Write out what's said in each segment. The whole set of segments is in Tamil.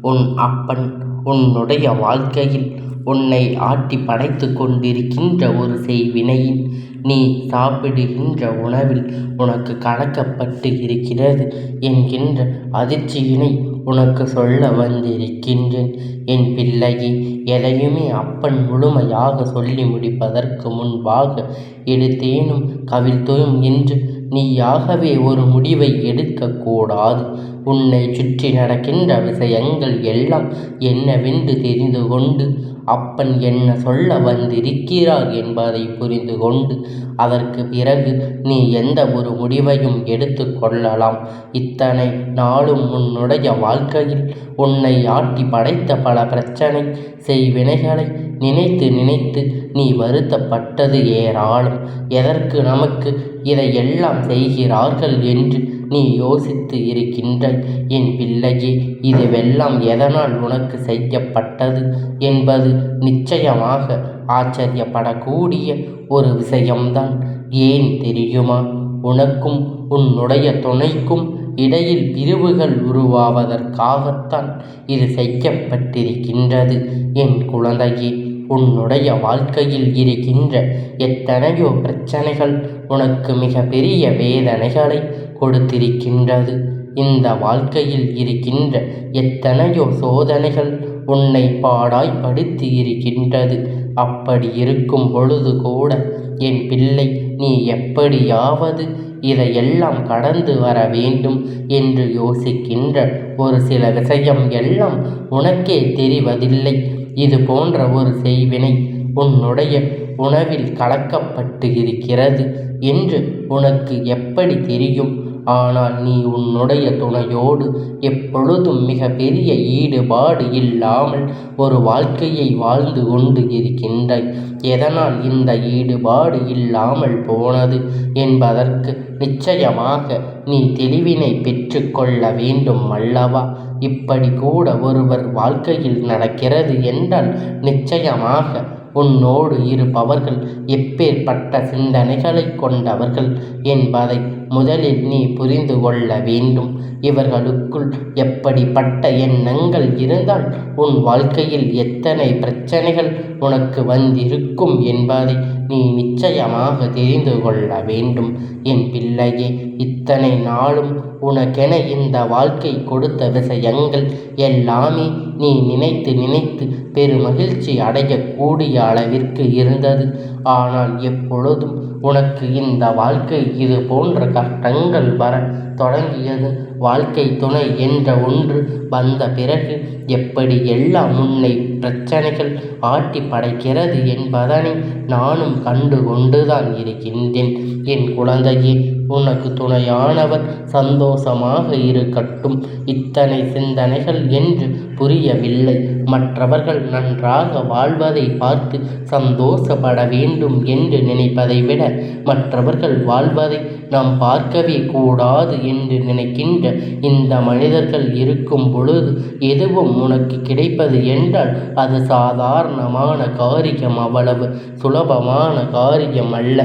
உன் அப்பன் உன்னுடைய வாழ்க்கையில் உன்னை ஆட்டி படைத்துக் கொண்டிருக்கின்ற ஒரு செய்வினையின் நீ சாப்பிடுகின்ற உணவில் உனக்கு கலக்கப்பட்டு இருக்கிறது என்கின்ற அதிர்ச்சியினை உனக்கு சொல்ல வந்திருக்கின்றேன். என் பிள்ளையே எதையுமே அப்பன் முழுமையாக சொல்லி முடிப்பதற்கு முன்பாக எடுத்தேனும் கவிழ்த்தோம் என்று நீயாகவே ஒரு முடிவை எடுக்கக்கூடாது உன்னை சுற்றி நடக்கின்ற விஷயங்கள் எல்லாம் என்னவென்று தெரிந்து கொண்டு அப்பன் என்ன சொல்ல வந்திருக்கிறார் என்பதை புரிந்து கொண்டு அதற்கு பிறகு நீ எந்த ஒரு முடிவையும் எடுத்து கொள்ளலாம். இத்தனை நாளும் உன்னுடைய வாழ்க்கையில் உன்னை ஆட்டி படைத்த பல பிரச்சனை செய்வினைகளை நினைத்து நினைத்து நீ வருத்தப்பட்டது ஏராளம். எதற்கு நமக்கு இதையெல்லாம் செய்கிறார்கள் என்று நீ யோசித்து இருக்கின்றாய். என் பிள்ளையே இதுவெல்லாம் எதனால் உனக்கு செய்யப்பட்டது என்பது நிச்சயமாக ஆச்சரியப்படக்கூடிய ஒரு விஷயம்தான். ஏன் தெரியுமா? உனக்கும் உன்னுடைய துணைக்கும் இடையில் பிரிவுகள் உருவாவதற்காகத்தான் இது செய்யப்பட்டிருக்கின்றது. என் குழந்தையே உன்னுடைய வாழ்க்கையில் இருக்கின்ற எத்தனையோ பிரச்சனைகள் உனக்கு மிக பெரிய வேதனைகளை கொடுத்திருக்கின்றது. இந்த வாழ்க்கையில் இருக்கின்ற எத்தனையோ சோதனைகள் உன்னை பாடாய்படுத்தி இருக்கின்றது. அப்படி இருக்கும் பொழுது கூட என் பிள்ளை நீ எப்படியாவது இதையெல்லாம் கடந்து வர வேண்டும் என்று யோசிக்கின்ற ஒரு சில விஷயம் எல்லாம் உனக்கே தெரிவதில்லை. இது போன்ற ஒரு செய்வினை உன்னுடைய உணவில் கலக்கப்பட்டு இருக்கிறது என்று உனக்கு எப்படி தெரியும்? ஆனால் நீ உன்னுடைய துணையோடு எப்பொழுதும் மிக பெரிய ஈடுபாடு இல்லாமல் ஒரு வாழ்க்கையை வாழ்ந்து கொண்டு இருக்கின்றாய். எதனால் இந்த ஈடுபாடு இல்லாமல் போனது என்பதற்கு நிச்சயமாக நீ தெளிவினை பெற்றுக்கொள்ள வேண்டும் அல்லவா? இப்படி கூட ஒருவர் வாழ்க்கையில் நடக்கிறது என்றால் நிச்சயமாக உன்னோடு இருப்பவர்கள் எப்பேற்பட்ட சிந்தனைகளை கொண்டவர்கள் என்பதை முதலில் நீ புரிந்து கொள்ள வேண்டும். இவர்களுக்குள் எப்படிப்பட்ட எண்ணங்கள் இருந்தால் உன் வாழ்க்கையில் எத்தனை பிரச்சனைகள் உனக்கு வந்திருக்கும் என்பதை நீ நிச்சயமாக தெரிந்து கொள்ள வேண்டும். என் பிள்ளையே இத்தனை நாளும் உனக்கென இந்த வாழ்க்கை கொடுத்த விஷயங்கள் எல்லாமே நீ நினைத்து நினைத்து பெருமகிழ்ச்சி அடையக்கூடிய அளவிற்கு இருந்தது. ஆனால் எப்பொழுதும் உனக்கு இந்த வாழ்க்கை இது போன்ற கஷ்டங்கள் வர தொடங்கியது. வாழ்க்கை துணை என்ற ஒன்று வந்த பிறகு எப்படி எல்லாம் உன்னை பிரச்சனைகள் ஆட்டி படைக்கிறது என்பதனை நானும் கண்டு கொண்டுதான் இருக்கின்றேன். என் குழந்தையே உனக்கு துணையானவர் சந்தோஷமாக இருக்கட்டும். இத்தனை சிந்தனைகள் என்று புரியவில்லை. மற்றவர்கள் நன்றாக வாழ்வதை பார்த்து சந்தோஷப்பட வேண்டும் என்று நினைப்பதை விட மற்றவர்கள் வாழ்வதை நாம் பார்க்கவே கூடாது என்று நினைக்கின்ற இந்த மனிதர்கள் இருக்கும் பொழுது எதுவும் உனக்கு கிடைப்பது என்றால் அது சாதாரணமான காரியம் அவ்வளவு சுலபமான காரியம் அல்ல.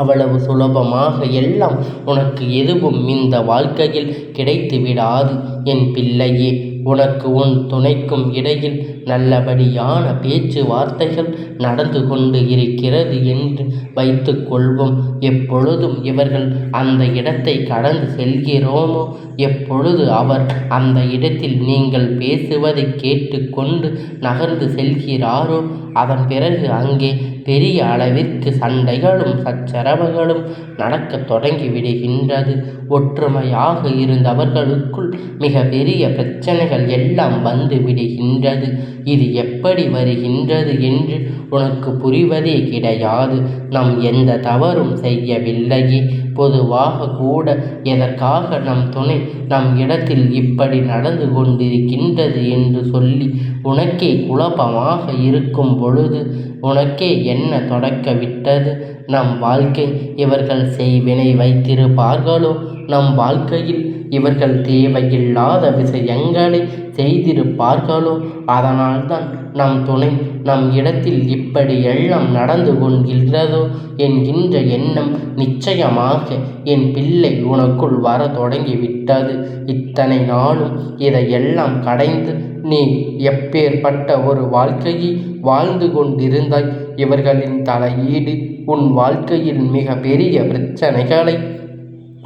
அவ்வளவு சுலபமாக எல்லாம் உனக்கு எதுவும் இந்த வாழ்க்கையில் கிடைத்து விடாது. என் பிள்ளையே உனக்கு உன் துணைக்கும் இடையில் நல்லபடியான பேச்சுவார்த்தைகள் நடந்து கொண்டு இருக்கிறது என்று வைத்துக்கொள்வோம் எப்பொழுதும் இவர்கள் அந்த இடத்தை கடந்து செல்கிறோமோ? எப்பொழுது அவர் அந்த இடத்தில் நீங்கள் பேசுவதை கேட்டுக்கொண்டு நகர்ந்து செல்கிறாரோ? அதன் பிறகு அங்கே பெரிய அளவிற்கு சண்டைகளும் சச்சரவுகளும் நடக்கத் தொடங்கிவிடுகின்றது ஒற்றுமையாக இருந்தவர்களுக்குள் மிக பெரிய பிரச்சனைகள் எல்லாம் வந்து விடுகின்றது. இது எப்படி வருகின்றது என்று உனக்கு புரிவதே கிடையாது. நாம் எந்த தவறும் செய்யவில்லையே. பொதுவாக கூட எதற்காக நம் துணை நம் இடத்தில் இப்படி நடந்து கொண்டிருக்கின்றது என்று சொல்லி உனக்கே குழப்பமாக இருக்கும் பொழுது உனக்கே என்ன தொடக்க விட்டது? நம் வாழ்க்கை இவர்கள் செய்வினை வைத்திருப்பார்களோ? நம் வாழ்க்கையில் இவர்கள் தேவையில்லாத விஷயங்களை செய்திருப்பார்களோ? அதனால்தான் நம் துணை நம் இடத்தில் இப்படி எல்லாம் நடந்து கொள்கிறதோ என்கின்ற எண்ணம் நிச்சயமாக என் பிள்ளை உனக்குள் வர தொடங்கிவிட்டது. இத்தனை நாளும் இதையெல்லாம் கடைந்து நீ எப்பேற்பட்ட ஒரு வாழ்க்கையை வாழ்ந்து கொண்டிருந்தாய். இவர்களின் தலையீடு உன் வாழ்க்கையில் மிக பெரிய பிரச்சனைகளை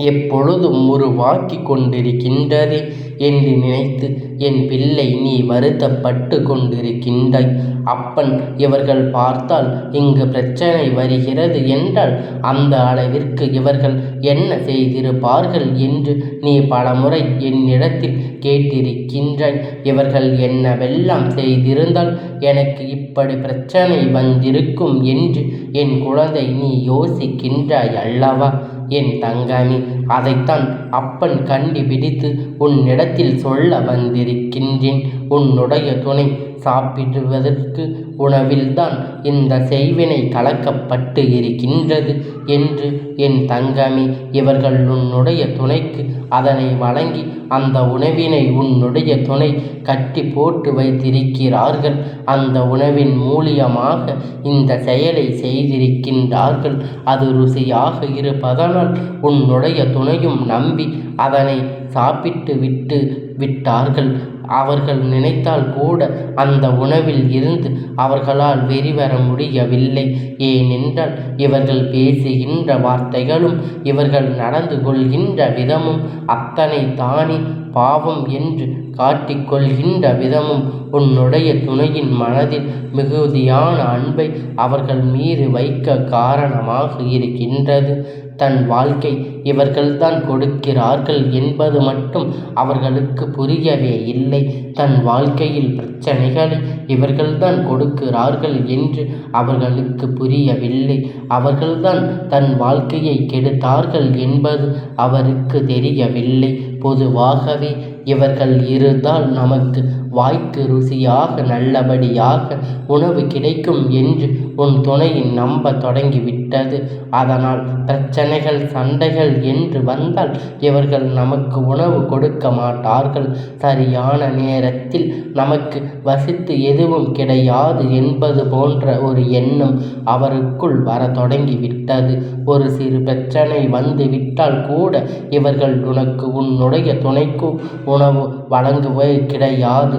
எப்பொழுதும் உருவாக்கி கொண்டிருக்கின்றதே என்று நினைத்து என் பிள்ளை நீ வருத்தப்பட்டு கொண்டிருக்கின்றாய். அப்பன் இவர்கள் பார்த்தால் இங்கு பிரச்சனை வருகிறது என்றால் அந்த அளவிற்கு இவர்கள் என்ன செய்திருப்பார்கள் என்று நீ பலமுறை என்னிடத்தில் கேட்டிருக்கின்றாய். இவர்கள் என்னவெல்லாம் செய்திருந்தால் எனக்கு இப்படி பிரச்சனை வந்திருக்கும் என்று என் குழந்தை நீ யோசிக்கின்றாய் அல்லவா? என் தங்கமே அதைத்தான் அப்பன் கண்டுபிடித்து உன்னிடத்தில் சொல்ல வந்திருக்கின்றேன். உன்னுடைய துணை சாப்பிடுவதற்கு உணவில்தான் இந்த செய்வினை கலக்கப்பட்டு இருக்கின்றது என்று என் தங்கமே இவர்கள் உன்னுடைய துணைக்கு அதனை வழங்கி அந்த உணவினை உன்னுடைய துணை கட்டி போட்டு வைத்திருக்கிறார்கள். அந்த உணவின் மூலியமாக இந்த செயலை செய்திருக்கின்றார்கள். அது ருசியாக இருப்பதனால் உன்னுடைய துணையும் நம்பி அதனை சாப்பிட்டு விட்டு விட்டார்கள். அவர்கள் நினைத்தால் கூட அந்த உணவில் இருந்து அவர்களால் வெறிவர முடியவில்லை. ஏனென்றால் இவர்கள் பேசுகின்ற வார்த்தைகளும் இவர்கள் நடந்து கொள்கின்ற விதமும் அத்தனை தானே பாவம் என்று காட்டிக்கொள்கின்ற விதமும் உன்னுடைய துணையின் மனதில் மிகுதியான அன்பை அவர்கள் மீறி வைக்க காரணமாக இருக்கின்றது. தன் வாழ்க்கை இவர்கள்தான் கொடுக்கிறார்கள் என்பது மட்டும் அவர்களுக்கு புரியவே இல்லை. தன் வாழ்க்கையில் பிரச்சனைகளை இவர்கள்தான் கொடுக்கிறார்கள் என்று அவர்களுக்கு புரியவில்லை. அவர்கள்தான் தன் வாழ்க்கையை கெடுத்தார்கள் என்பது அவருக்கு தெரியவில்லை. பொதுவாகவே இவர்கள் இருந்தால் நமக்கு வாய்க்கு ருசியாக நல்லபடியாக உணவு கிடைக்கும் என்று உன் துணையின் நம்ப தொடங்கிவிட்டது. அதனால் பிரச்சனைகள் சண்டைகள் என்று வந்தால் இவர்கள் நமக்கு உணவு கொடுக்க மாட்டார்கள். சரியான நேரத்தில் நமக்கு வசித்து எதுவும் கிடையாது என்பது போன்ற ஒரு எண்ணம் அவருக்குள் வர தொடங்கிவிட்டது. ஒரு சிறு பிரச்சனை வந்து விட்டால் கூட இவர்கள் உனக்கு உன்னுடைய துணைக்கு உணவு வழங்குவே கிடையாது.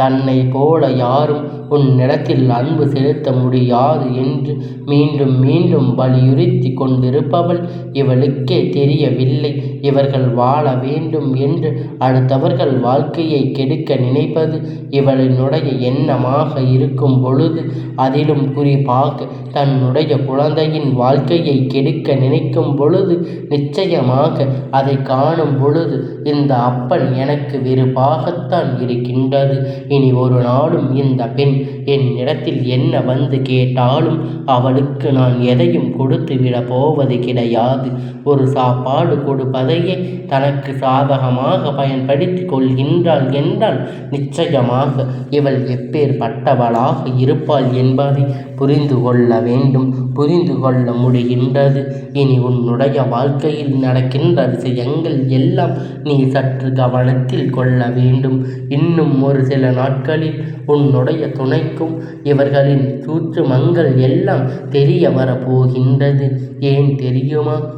தன்னை போல யாரும் உன்னிடத்தில் அன்பு செலுத்த முடியாது என்று மீண்டும் மீண்டும் வலியுறுத்தி கொண்டிருப்பவள் இவளுக்கே தெரியவில்லை. இவர்கள் வாழ வேண்டும் என்று அடுத்தவர்கள் வாழ்க்கையை கெடுக்க நினைப்பது இவளினுடைய எண்ணமாக இருக்கும் பொழுது அதிலும் குறிப்பாக தன்னுடைய குழந்தையின் வாழ்க்கையை கெடுக்க நினைக்கும் பொழுது நிச்சயமாக அதை காணும் பொழுது இந்த அப்பன் எனக்கு வெறுப்பாகத்தான் இருக்கின்றது. இனி ஒரு நாளும் இந்த பெண் என் இடத்தில் என்ன வந்து கேட்டாலும் அவளுக்கு நான் எதையும் கொடுத்து விட போவது கிடையாது. ஒரு சாப்பாடு கொடுப்பதையே தனக்கு சாதகமாக பயன்படுத்தி கொள்கின்றாள் என்றால் நிச்சயமாக இவள் எப்பேற்பட்டவளாக இருப்பாள் என்பதை புரிந்து கொள்ள வேண்டும். புரிந்து கொள்ள முடிகின்றது. இனி உன்னுடைய வாழ்க்கையில் நடக்கின்ற விஷயங்கள் எல்லாம் நீ சற்று கவனத்தில் கொள்ள வேண்டும். இன்னும் ஒரு சில நாட்களில் உன்னுடைய துணைக்கும் இவர்களின் சூற்றுமங்கள் எல்லாம் தெரிய வரப்போகின்றது. ஏன் தெரியுமா?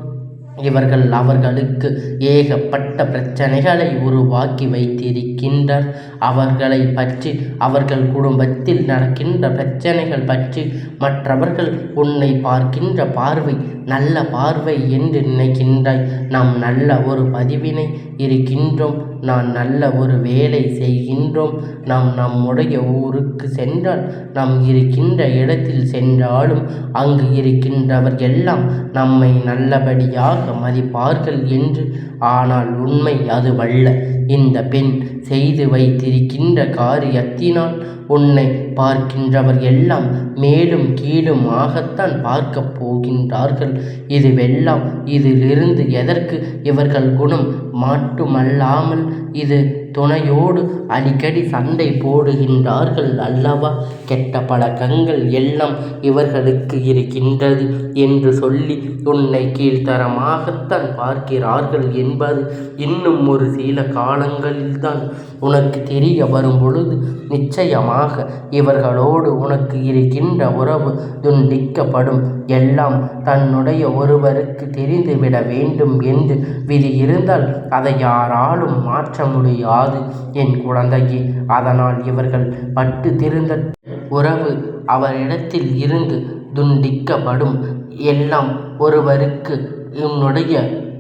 இவர்கள் அவர்களுக்கு ஏகப்பட்ட பிரச்சனைகளை உருவாக்கி வைத்திருக்கின்றார் அவர்களை பற்றி அவர்கள் குடும்பத்தில் நடக்கின்ற பிரச்சனைகள் பற்றி மற்றவர்கள் உன்னை பார்க்கின்ற பார்வை நல்ல பார்வை என்று நினைக்கின்றாய். நாம் நல்ல ஒரு பதிவினை இருக்கின்றோம் நாம் நல்ல ஒரு வேலை செய்கின்றோம். நாம் நம்முடைய ஊருக்கு சென்றால் நாம் இருக்கின்ற இடத்தில் சென்றாலும் அங்கு இருக்கின்றவர் எல்லாம் நம்மை நல்லபடியாக மதிப்பார்கள் என்று ஆனால் உண்மை அதுவல்ல இந்த பெண் செய்து வைத்திருக்கின்ற காரியத்தினால் உன்னை பார்க்கின்றவர் எல்லாம் மேலும் கீழும் ஆகத்தான் பார்க்கப் போகின்றார்கள். இதுவெல்லாம் இதிலிருந்து எதற்கு இவர்கள் குணம்? மட்டுமல்லாமல் இது துணையோடு அடிக்கடி சண்டை போடுகின்றார்கள் அல்லவா? கெட்ட பழக்கங்கள் எல்லாம் இவர்களுக்கு இருக்கின்றது என்று சொல்லி உன்னை கீழ்த்தரமாகத்தான் பார்க்கிறார்கள் என்பது இன்னும் ஒரு சில காலங்களில்தான் உனக்கு தெரிய வரும் பொழுது நிச்சயமாக இவர்களோடு உனக்கு இருக்கின்ற உறவு துண்டிக்கப்படும். எல்லாம் தன்னுடைய ஒருவருக்கு தெரிந்துவிட வேண்டும் என்று விதி இருந்தால் அதை யாராலும் மாற்ற முடியாது. என் குழந்தையே அதனால் இவர்கள் பட்டு திருந்த உறவு அவரிடத்தில் இருந்து துண்டிக்கப்படும். எல்லாம் ஒருவருக்கு என்னுடைய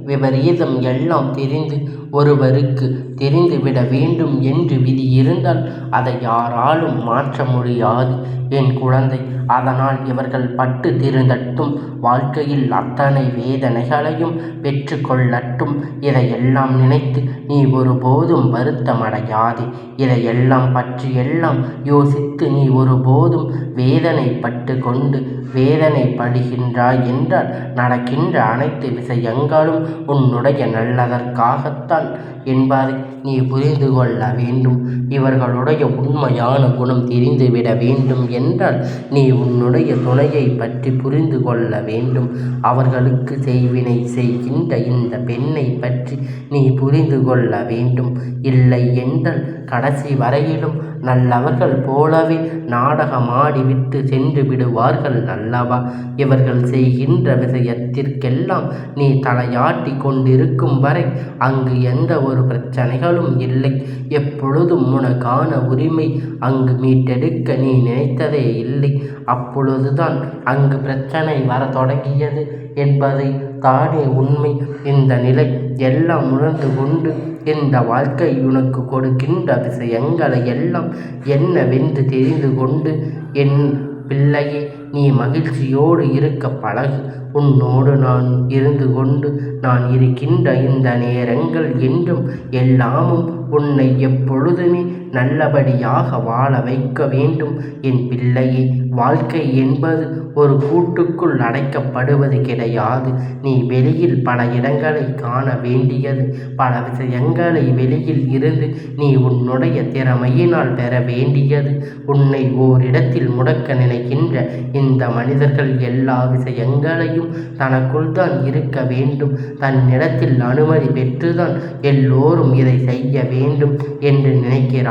விபரீதம் எல்லாம் தெரிந்து ஒருவருக்கு தெரிந்துவிட வேண்டும் என்று விதி இருந்தால் அதை யாராலும் மாற்ற முடியாது. என் குழந்தை அதனால் இவர்கள் பட்டு திருந்தட்டும். வாழ்க்கையில் அத்தனை வேதனைகளையும் பெற்று கொள்ளட்டும் இதையெல்லாம் நினைத்து நீ ஒருபோதும் வருத்தமடையாதே. இதையெல்லாம் பற்றி எல்லாம் யோசித்து நீ ஒருபோதும் வேதனைப்பட்டு கொண்டு வேதனைப்படுகின்றாய் என்றால் நடக்கின்ற அனைத்து விஷயங்களும் உன்னுடைய நல்லதற்காகத்தான் என்பதை நீ புரிந்து கொள்ள வேண்டும். இவர்களுடைய உண்மையான குணம் தெரிந்துவிட வேண்டும் என்றால் நீ உன்னுடைய துணையை பற்றி புரிந்து கொள்ள வேண்டும். அவர்களுக்கு செய்வினை செய்கின்ற இந்த பெண்ணை பற்றி நீ புரிந்து கொள்ள வேண்டும். இல்லை என்றால் கடைசி வரையிலும் நல்லவர்கள் போலவே நாடகமாடிவிட்டு சென்று விடுவார்கள் அல்லவா இவர்கள் செய்கின்ற விஷயத்திற்கெல்லாம் நீ தலையாட்டி கொண்டிருக்கும் வரை அங்கு எந்த ஒரு பிரச்சனைகளும் இல்லை. எப்பொழுதும் உனக்கான உரிமை அங்கு மீட்டெடுக்க நீ நினைத்ததே இல்லை. அப்பொழுதுதான் அங்கு பிரச்சனை வர தொடங்கியது என்பதை தானே உண்மை. இந்த நிலை எல்லாம் உணர்ந்து கொண்டு இந்த வாழ்க்கை உனக்கு கொடுக்கின்ற விஷயங்களை எல்லாம் என்னவென்று தெரிந்து கொண்டு என் பிள்ளையே நீ மகிழ்ச்சியோடு இருக்க பழகு. உன்னோடு நான் இருந்து கொண்டு நான் இருக்கின்ற இந்த நேரங்கள் என்றும் எல்லாமும் உன்னை எப்பொழுதுமே நல்லபடியாக வாழ வைக்க வேண்டும். என் பிள்ளையே வாழ்க்கை என்பது ஒரு கூட்டுக்குள் அடைக்கப்படுவது கிடையாது. நீ வெளியில் பல இடங்களை காண வேண்டியது. பல விஷயங்களை வெளியில் இருந்து நீ உன்னுடைய திறமையினால் பெற வேண்டியது. உன்னை ஓரிடத்தில் முடக்க நினைக்கின்ற இந்த மனிதர்கள் எல்லா விஷயங்களையும் தனக்குள் தான் இருக்க வேண்டும். தன்னிடத்தில் அனுமதி பெற்றுதான் எல்லோரும் இதை செய்ய வேண்டும் என்று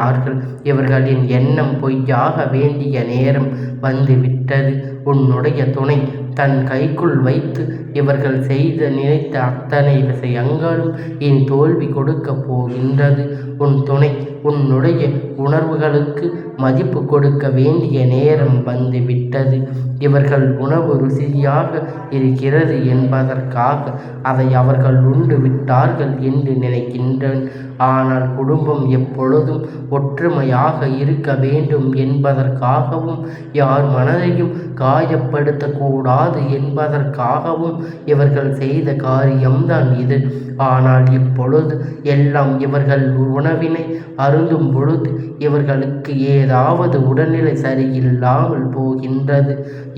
நினைக்கிறார்கள் இவர்களின் எண்ணம் பொய்யாக வேண்டிய நேரம் வந்துவிட்டது. உன்னுடைய துணை தன் கைக்குள் வைத்து இவர்கள் செய்த நினைத்த அத்தனை விஷயங்களும் என் தோல்வி கொடுக்கப் போகின்றது. உன் துணை உன்னுடைய உணர்வுகளுக்கு மதிப்பு கொடுக்க வேண்டிய நேரம் வந்துவிட்டது. இவர்கள் உணவு ருசியாக இருக்கிறது என்பதற்காக அதை அவர்கள் உண்டு விட்டார்கள் என்று நினைக்கின்றேன். ஆனால் குடும்பம் எப்பொழுதும் ஒற்றுமையாக இருக்க வேண்டும் என்பதற்காகவும் யார் மனதையும் காயப்படுத்தக்கூடாது என்பதற்காகவும் இவர்கள் செய்த காரியம்தான் இது. ஆனால் இப்பொழுது எல்லாம் இவர்கள் உணவினை அருந்தும் பொழுது இவர்களுக்கு ஏதாவது உடல்நிலை சரியில்லாமல் போகின்றது.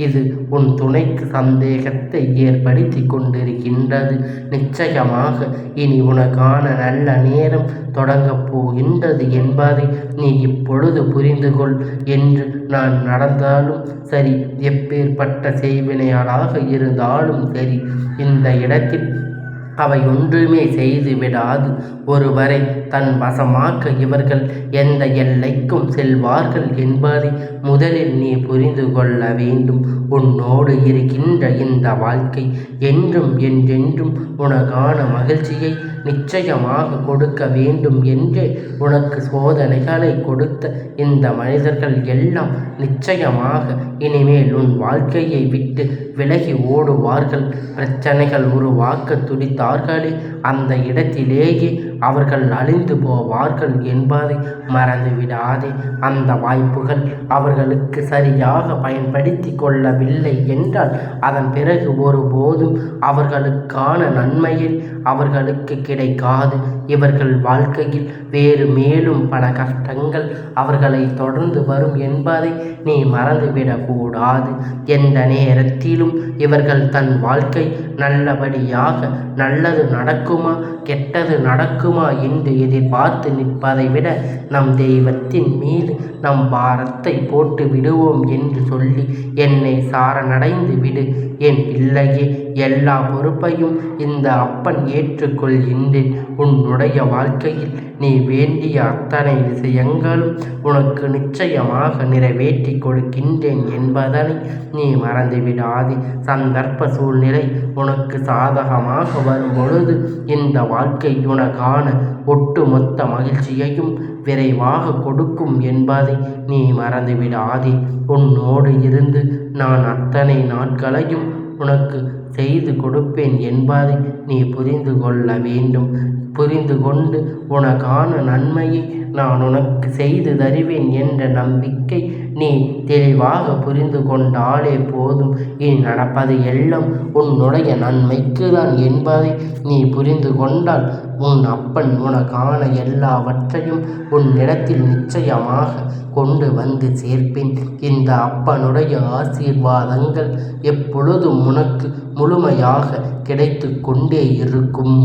இது உன் துணைக்கு சந்தேகத்தை ஏற்படுத்தி கொண்டிருக்கின்றது. நிச்சயமாக இனி உனக்கான நல்ல நேரம் தொடங்கப் போகின்றது என்பதை நீ இப்பொழுது புரிந்து கொள் என்று நான் நடந்தாலும் சரி எப்பேற்பட்ட செய்வினையாளாக இருந்தாலும் சரி இந்த இடத்தில் அவை ஒன்றுமே செய்து விடாது ஒருவரை தன் வசமாக்க இவர்கள் எந்த எல்லைக்கும் செல்வார்கள் என்பதை முதலில் நீ புரிந்து கொள்ள வேண்டும். உன்னோடு இருக்கின்ற இந்த வாழ்க்கை என்றும் என்றென்றும் உனக்கான மகிழ்ச்சியை நிச்சயமாக கொடுக்க வேண்டும் என்று உனக்கு சோதனைகளை கொடுத்த இந்த மனிதர்கள் எல்லாம் நிச்சயமாக இனிமேல் உன் வாழ்க்கையை விட்டு விலகி ஓடுவார்கள். பிரச்சனைகள் உருவாக்க துடித்தார்களே. அந்த இடத்திலேயே அவர்கள் அழிந்து போவார்கள் என்பதை மறந்துவிடாதே. அந்த வாய்ப்புகள் அவர்களுக்கு சரியாக பயன்படுத்தி கொள்ளவில்லை என்றால் அதன் பிறகு ஒருபோதும் அவர்களுக்கான நன்மையில் அவர்களுக்கு கிடைக்காது. இவர்கள் வாழ்க்கையில் வேறு மேலும் பல கஷ்டங்கள் அவர்களை தொடர்ந்து வரும் என்பதை நீ மறந்துவிடக்கூடாது. எந்த நேரத்திலும் இவர்கள் தன் வாழ்க்கை நல்லபடியாக நல்லது நடக்குமா கெட்டது நடக்குமா என்று எதிர்பார்த்து நிற்பதை விட நம் தெய்வத்தின் மீது நம் பாரத்தை போட்டு விடுவோம் என்று சொல்லி என்னை சாரணடைந்து விடு. என் பிள்ளையே எல்லா பொறுப்பையும் இந்த அப்பன் ஏற்றுக்கொள்கின்றேன். உன்னுடைய வாழ்க்கையில் நீ வேண்டிய அத்தனை விஷயங்களும் உனக்கு நிச்சயமாக நிறைவேற்றி கொடுக்கின்றேன் என்பதனை நீ மறந்துவிடாதே. சந்தர்ப்ப சூழ்நிலை உனக்கு சாதகமாக வரும் பொழுது இந்த வாழ்க்கை உனக்கான ஒட்டுமொத்த மகிழ்ச்சியையும் விரைவாக கொடுக்கும் என்பதை நீ மறந்துவிடாதே. உன்னோடு இருந்து நான் அத்தனை நாட்களையும் உனக்கு செய்து கொடுப்பேன் என்பதை நீ புரிந்து கொள்ள வேண்டும். புரிந்து கொண்டு உனக்கான நன்மையை நான் உனக்கு செய்து தருவேன் என்ற நம்பிக்கை நீ தெளிவாக புரிந்து கொண்டாலே போதும். இனி நடப்பது எல்லாம் உன்னுடைய நன்மைக்கு தான் என்பதை நீ புரிந்து கொண்டால் உன் அப்பன் உனக்கான எல்லாவற்றையும் உன் இடத்தில் நிச்சயமாக கொண்டு வந்து சேர்ப்பேன். இந்த அப்பனுடைய ஆசீர்வாதங்கள் எப்பொழுதும் உனக்கு முழுமையாக கிடைத்து கொண்டே இருக்கும்.